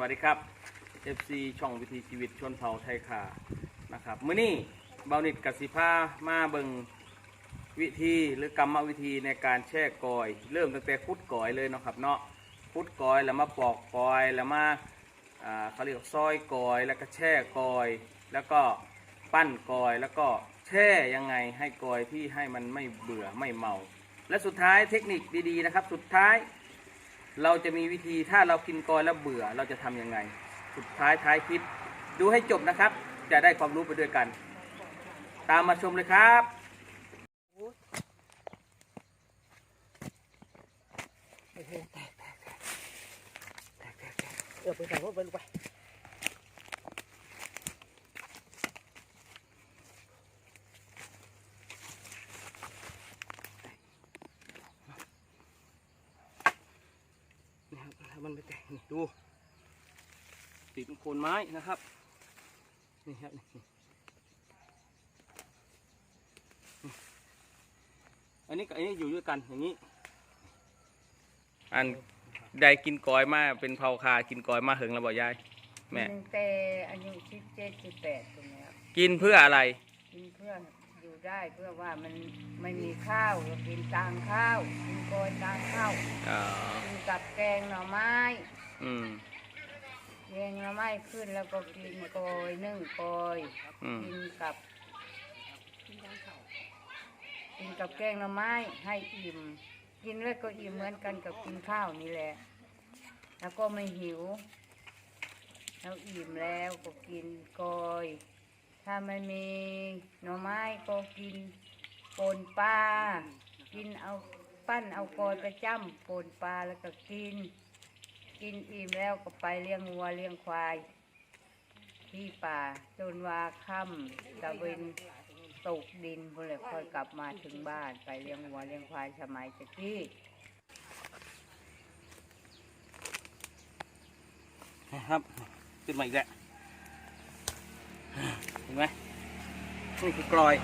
วัสดีครับ FC ช่องวิถีชีวิตชนเผ่าไทยขานะครับมื้อนี้เบานิดกสิภามาเบิงวิธีหรือกรรมวิธีในการแช่กอย เริ่มตั้งแต่คุดกอยเลยเนาะครับเนาะคุดกอยแล้วมาปอกกอยแล้วมาเขาเรียกซอยกอย แล้วก็แช่กอย แล้วก็ปั้นกอยแล้วก็แช่ยังไงให้กอยที่ให้มันไม่เบื่อไม่เมา และสุดท้ายเทคนิคดีๆนะครับ สุดท้าย เราจะมีวิธีถ้าเรากินกอยแล้วเบื่อเราจะทำยังไง สุดท้ายท้ายคลิป ดูให้จบนะครับ จะได้ความรู้ไปด้วยกัน ตามมาชมเลยครับเออไปใส่รถไปลูกไปนี่ครับถ้ามันไปแตกนี่ ดู ติดโคนไม้นะครับนี่ครับนี่นี่อันนี้กับอันนี้อยู่ด้วยกันอย่างนี้ อันได้กินกอยมาเป็นเผาคากินกอยมาหึงแล้วบอกยายแม่ ตั้งแต่อายุสิบเจ็ดสิบแปดตรงนี้ยกินเพื่ออะไร กินเพื่ออยู่ได้เพื่อว่ามันไม่มีข้าวก็กินตางข้าวกินโกยตางข้าวอ่ากินกับแกงหน่อไม้ อืม แกงหน่อไม้ขึ้นแล้วก็กินโกยนึ่งโกยอืม กินกับกินกับแกงหน่อไม้ให้อิ่ม กินแล้วก็อิ่มเหมือนกันกับกินข้าวนี่แหละ แล้วก็ไม่หิว แล้วอิ่มแล้วก็กินกอย ถ้าไม่มีหน่อไม้ก็กินปนปลากินเอาปั้นเอากอยไปจ้ำปนปลาแล้วก็กิน กินอิ่มแล้วก็ไปเลี้ยงวัวเลี้ยงควาย ที่ป่าจนว่าค่ำตะเวนตกดินพอเลยค่อยกลับมาถึงบ้าน ไปเลี้ยงวัวเลี้ยงควายสมัยตะกี้นะครับขึ้นมาอีกแล้วเห็นไหมนี่คือกลอย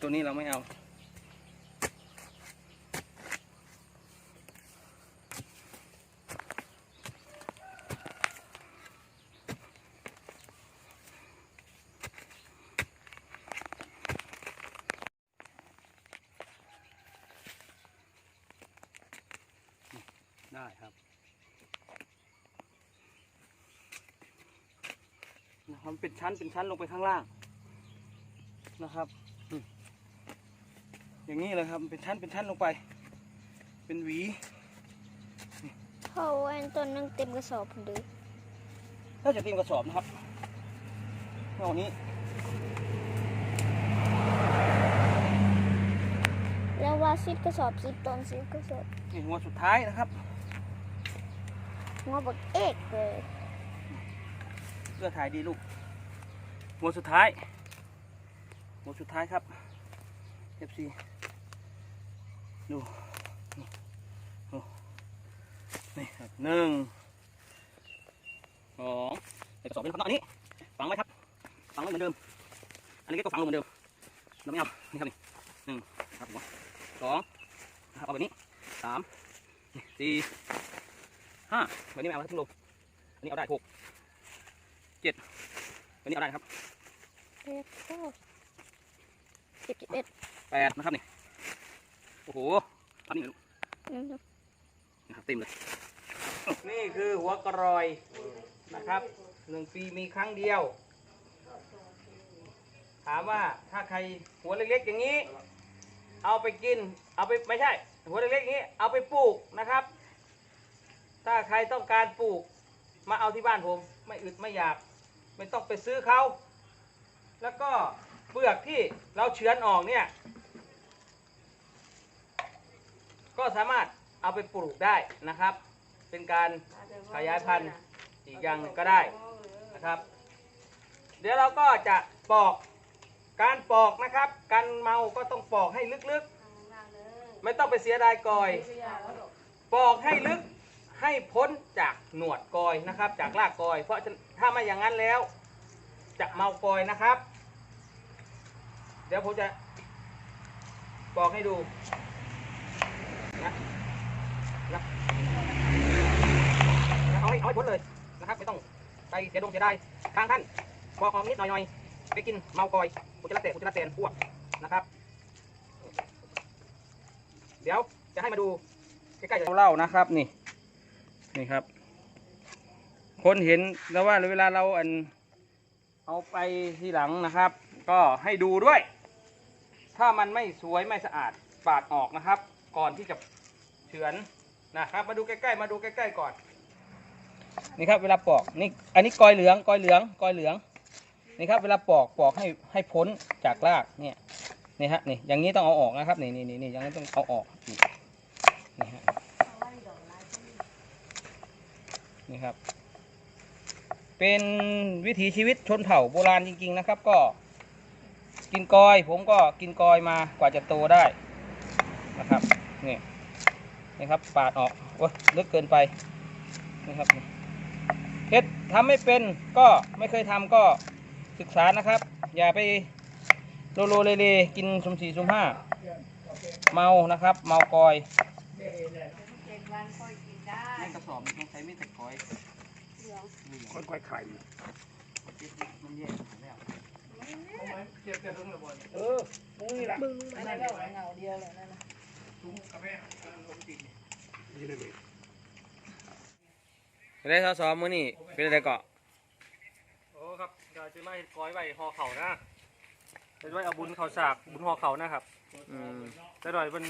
ตัวนี้เราไม่เอา ได้ครับนะครับเป็นชั้นเป็นชั้นลงไปข้างล่างนะครับอืมอย่างนี้เลยครับเป็นชั้นเป็นชั้นลงไป เป็นหวีเพราะว่าอันต้นนึงเต็มกระสอบผมดูถ้าจะเตรียมกระสอบนะครับเอานี้ แล้วว่าสิบกระสอบสิบต้นสิบกระสอบนี่หัวสุดท้ายนะครับ งอบักเอกเลยเพื่อถ่ายดีลูกหัวสุดท้ายหัวสุดท้ายครับ FC ดูนี่ดูนี่ครับหนึ่งสองใส่กระสอบเป็นครับอันนี้ฝังไว้ครับฝังไว้เหมือนเดิม อันนี้ก็ฝังลงเหมือนเดิมเราไม่เอานี่ครับนี่หนึ่งครับผมสองเอาแบบนี้สามสี่ ห้าแบบนี้ไม่เอาครับทิ้งลงอันนี้เอาได้หกเจ็ดแบบนี้เอาได้ครับแปดเก้าสิบสิบเอ็ดแปดนะครับนี่โอ้โหทำนี่เลยลูกนั่นนะนะครับเต็มเลย นี่คือหัวกระรอยนะครับหนึ่งปีมีครั้งเดียว ถามว่าถ้าใครหัวเล็กๆอย่างนี้ เอาไปกินเอาไปไม่ใช่ หัวเล็กๆอย่างนี้ เอาไปปลูกนะครับ ถ้าใครต้องการปลูก มาเอาที่บ้านผม ไม่อึดไม่อยาก ไม่ต้องไปซื้อเขา แล้วก็เปลือกที่เราเฉือนออกเนี่ย ก็สามารถเอาไปปลูกได้นะครับ เป็นการขยายพันธุ์อีกอย่างหนึ่งก็ได้นะครับ เดี๋ยวเราก็จะปอกการปอกนะครับ การเมาก็ต้องปอกให้ลึกๆ ไม่ต้องไปเสียดายก่อย ปอกให้ลึก ให้พ้นจากหนวดกอยนะครับ จากรากกอย เพราะถ้าไม่อย่างนั้นแล้ว จะเมากอยนะครับ เดี๋ยวผมจะปอกให้ดูนะนะเอาให้เอาให้พ้นเลยนะครับไม่ต้องไปเสียดงเสียดายทางท่านบอกออกนิดหน่อยๆไปกินเมากอยกุจระเตะกุจระเตนพวกนะครับ เดี๋ยวจะให้มาดูใกล้ๆเล่านะครับนี่ นี่ครับ คนเห็นแล้วว่าเวลาเราอันเอาไปทีหลังนะครับ ก็ให้ดูด้วย ถ้ามันไม่สวยไม่สะอาดปาดออกนะครับ ก่อนที่จะเฉือนนะครับ มาดูใกล้ๆมาดูใกล้ๆก่อน นี่ครับ เวลาปอกนี่อันนี้กอยเหลืองกอยเหลืองกอยเหลืองนี่ครับ เวลาปอกปอกให้ให้พ้นจากรากเนี่ยนี่ฮะนี่อย่างนี้ต้องเอาออกนะครับนี่นี่นี่นี่อย่างนี้ต้องเอาออกนี่นี่ฮะ นี่ครับ เป็นวิถีชีวิตชนเผ่าโบราณจริง ๆ นะครับ ก็ กินกอย ผมก็กินกอยมากว่าจะโตได้นะครับนี่นี่ครับปาดออกโอ้ยลึกเกินไปนี่ครับเฮ็ดทำไม่เป็นก็ไม่เคยทำก็ศึกษานะครับ อย่าไปโลโลเลเลกินสุ่มสี่สุ่มห้าเมานะครับ เมากอย เจ็ดวันค่อยกินได้ในกระสอบมันต้องใช้มีดตะกอยค่อยๆไข่มันแย่แล้วเออมึงนี่แหละบึงอันนั้นก็เงาเดียวเลยนั่นนะได้ทดสอบมือนี่เป็นอะไรเกาะโอ้ครับเดี๋ยวจะมาเฮ็ดก้อยไว้ห่อเข่านะจะไว้เอาบุญเขาสากบุญห่อเข่านะครับอืมแต่หน่อยมัน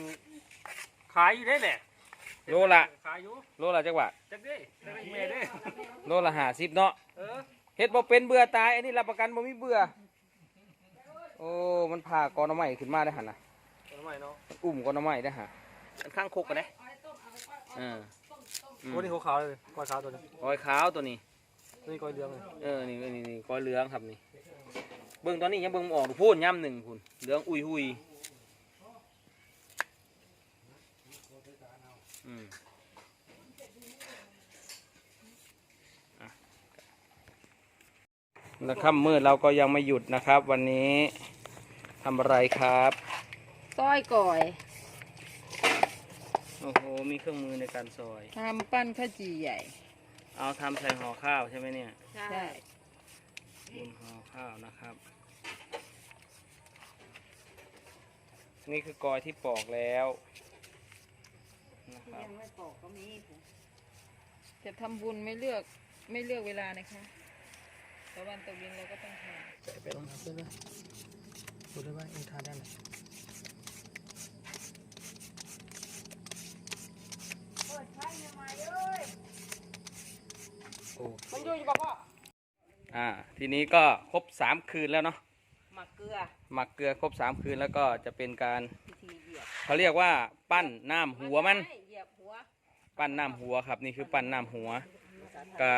ขายอยู่ได้แหละ โลละขายอยู่โลละจักบาทจักเด้จักได้แม่เด้โลละห้าสิบเนาะเออเฮ็ดบ่เป็นเบื่อตายอันนี้รับประกันบ่มีเบื่อโอ้มันผ่ากอนหน้ำไม้ขึ้นมาได้หันนะทำไมเนาะมันอุ้มกอนหน้ำไม้ได้ฮะอันข้างคกกันเด้เอออืมวันนี้หัวขาวเลยก้อยขาวตัวนี้กอยขาวตัวนี้ตัวนี้ก้อยเหลืองเลยเออนี่นี่นี่กอยเหลืองครับนี่เบิ่งตอนนี้ยังเบิ่งบ่ออกดูพูนย่ำหนึ่งพุ่นเหลืองอุยหุย อืมอะแล้วค่ำมืดเราก็ยังไม่หยุดนะครับ วันนี้ทำอะไรครับซอยก่อยโอ้โหมีเครื่องมือในการซอยทำปั้นข้าวจี่ใหญ่ เอาทำใส่ห่อข้าวใช่ไหมเนี่ยใช่บนห่อข้าวนะครับ นี่คือกอยที่ปอกแล้ว นะครับยังไม่ปอกก็มีจะทำบุญไม่เลือกไม่เลือกเวลานะคะตะวันตกดินเราก็ต้องทไปลงน้ำด้วยดูด้วยว่าเองทานได้ไหมโอ้มันอยู่อยู่กับพ่ออ่า ทีนี้ก็ครบสามคืนแล้วเนาะ หมักเกลือหมักเกลือครบสามคืนแล้วก็จะเป็นการพิธีเหยียบเขาเรียกว่าปั้นน้ำำหัวมันเหยียบหัว ปั้นน้ำหัวครับ นี่คือปั้นน้ำหัวก็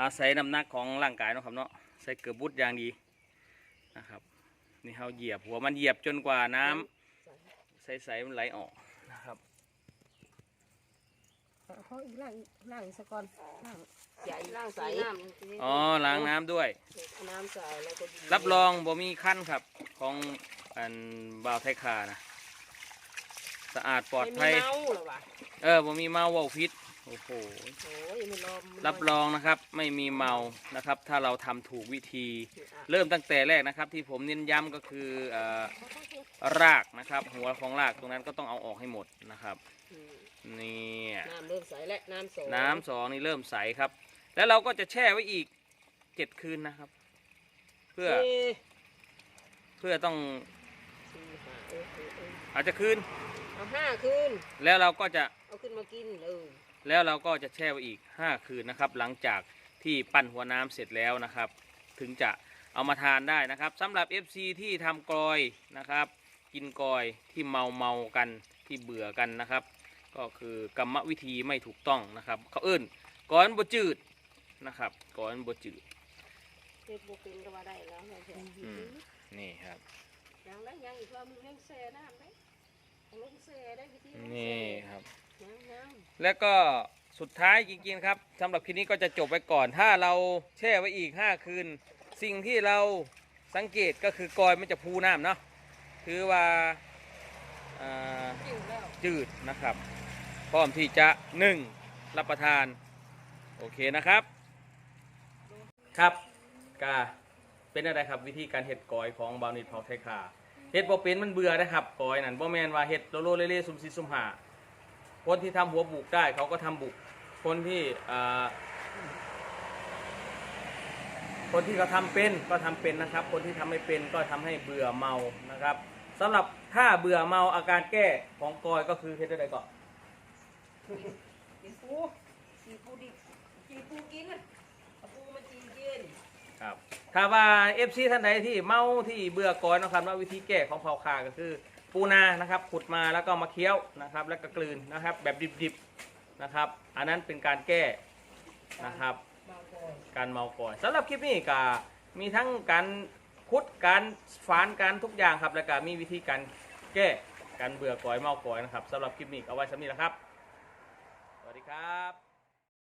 อาศัยน้ำหนักของร่างกายเนาะครับเนาะใส่เกลือบุดอย่างดีนะครับนี่เขาเหยียบหัวมันเหยียบจนกว่าน้ำใสๆมันไหลออกนะครับเขาอีกล่างล่างสะก่อนล่างใหญ่ล่างใสอ๋อล้างน้ำด้วยน้ำใสแล้วก็ดีรับรองบ่มีขั้นครับของอันบ่าวไทยคานะ สะอาดปลอดภัย ไม่มีเมาหรอวะเออบ่มีเมาเว่าพิษโอ้โห โอ้ยไม่รอมรับรองนะครับไม่มีเมานะครับ ถ้าเราทำถูกวิธี เริ่มตั้งแต่แรกนะครับ ที่ผมเน้นย้ำก็คือเอ่อรากนะครับ หัวของรากตรงนั้นก็ต้องเอาออกให้หมดนะครับนี่น้ำเริ่มใสแล้วน้ำโสน้ำสองนี่เริ่มใสครับ แล้วเราก็จะแช่ไว้อีกเจ็ดคืนนะครับ เพื่อเพื่อต้องสี่ห้าเออเออเอออาจจะคืน เอาห้าคืนแล้วเราก็จะเอาขึ้นมากินเออแล้วเราก็จะแช่ไว้อีก 5 คืนนะครับ หลังจากที่ปั้นหัวน้ำเสร็จแล้วนะครับ ถึงจะเอามาทานได้นะครับสำหรับ FC ที่ทำกลอยนะครับ กินกลอยที่เมาเมากันที่เบื่อกันนะครับ ก็คือกรรมวิธีไม่ถูกต้องนะครับ เขาเอิ้นก้อนบจืดนะครับก้อนบจืดเฮ็ดบ่เป็นก็ว่าได้แล้วแม่นอืมนี่ครับยังแล้วยังอีกว่ามึงยังแซ่น้ำได้เอา ลงแซ่ได้วิธีลงแซ่นี่ครับงยังแล้วก็สุดท้ายจริงๆครับสำหรับคลิปนี้ก็จะจบไว้ก่อน ถ้าเราแช่ไว้อีก 5 คืน สิ่งที่เราสังเกตก็คือกอยมันจะพูน้ำเนาะคือว่าอ่าจิ้วแล้ว จืดนะครับ พร้อมที่จะนึ่งรับประทาน โอเคนะครับ ครับกาเป็นอะไรครับวิธีการเห็ดกอยของบาวนิดเผาไทยคา เห็ดบ่เป็นมันเบื่อนะครับกอยนั่นบ่แมนว่าเห็ดโลโลเล่ๆซุมซีซุมหาคนที่ทำหัวบุกได้เขาก็ทำบุก คนที่คนที่เขาทำเป็นก็ทำเป็นนะครับ คนที่ทำไม่เป็นก็ทำให้เบื่อเมานะครับสำหรับถ้าเบื่อเมาอาการแก้ของกอยก็คือเฮ็ดได้ก่อนกินปูกินปูดิกินปูกินเอาปูมาจีกิน ครับ ถ้าว่าเอฟซีท่านใดที่เมาที่เบื่อก่อนนะครับว่าวิธีแก้ของเผาคาก็คือ ปูนานะครับขุดมาแล้วก็มาเคี้ยวนะครับ แล้วก็กลืนนะครับ แบบดิบๆนะครับ อันนั้นเป็นการแก้นะครับ การเมาก่อนสำหรับคลิปนี้ก็มีทั้งการคุดการฝานการทุกอย่างครับ แล้วก็มีวิธีการแก้การเบื่อก่อยเมาก่อยนะครับสำหรับคลิปนี้เอาไว้สำนี้แหละครับ สวัสดีครับ